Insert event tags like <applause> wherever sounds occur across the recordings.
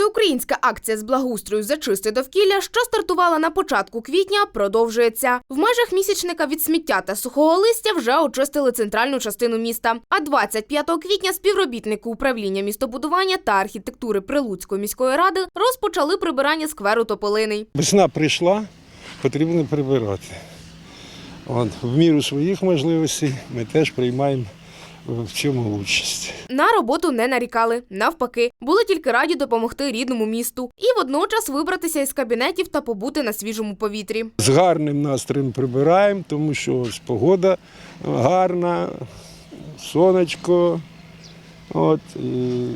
Всеукраїнська акція з благоустрою за чисте довкілля, що стартувала на початку квітня, продовжується. В межах місячника від сміття та сухого листя вже очистили центральну частину міста. А 25 квітня співробітники управління містобудування та архітектури Прилуцької міської ради розпочали прибирання скверу Тополиний. Весна прийшла, потрібно прибирати. От, в міру своїх можливостей ми теж приймаємо в цьому участь. На роботу не нарікали. Навпаки, були тільки раді допомогти рідному місту і водночас вибратися із кабінетів та побути на свіжому повітрі. З гарним настроєм прибираємо, тому що погода гарна, сонечко, от, і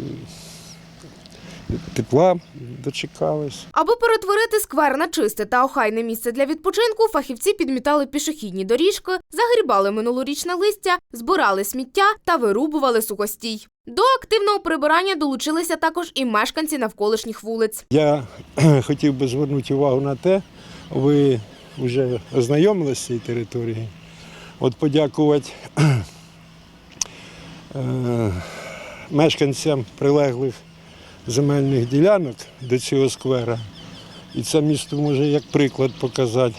тепла дочекались. Аби перетворити сквер на чисте та охайне місце для відпочинку, фахівці підмітали пішохідні доріжки, загрібали минулорічне листя, збирали сміття та вирубували сухостій. До активного прибирання долучилися також і мешканці навколишніх вулиць. Я <clears throat> хотів би звернути увагу на те, ви вже ознайомилися з цією територією. От подякувати <clears throat> е, мешканцям прилеглих земельних ділянок до цього сквера. І це місто може як приклад показати.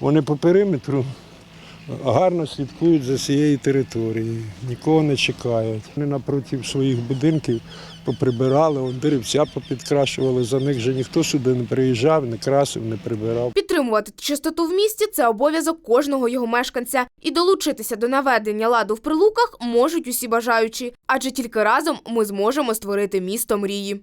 Вони по периметру гарно слідкують за цією територією, нікого не чекають. Вони напроти своїх будинків поприбирали, он деревця попідкрашували, за них же ніхто сюди не приїжджав, не красив, не прибирав. Підтримувати чистоту в місті це обов'язок кожного його мешканця. І долучитися до наведення ладу в прилуках можуть усі бажаючі, адже тільки разом ми зможемо створити місто мрії.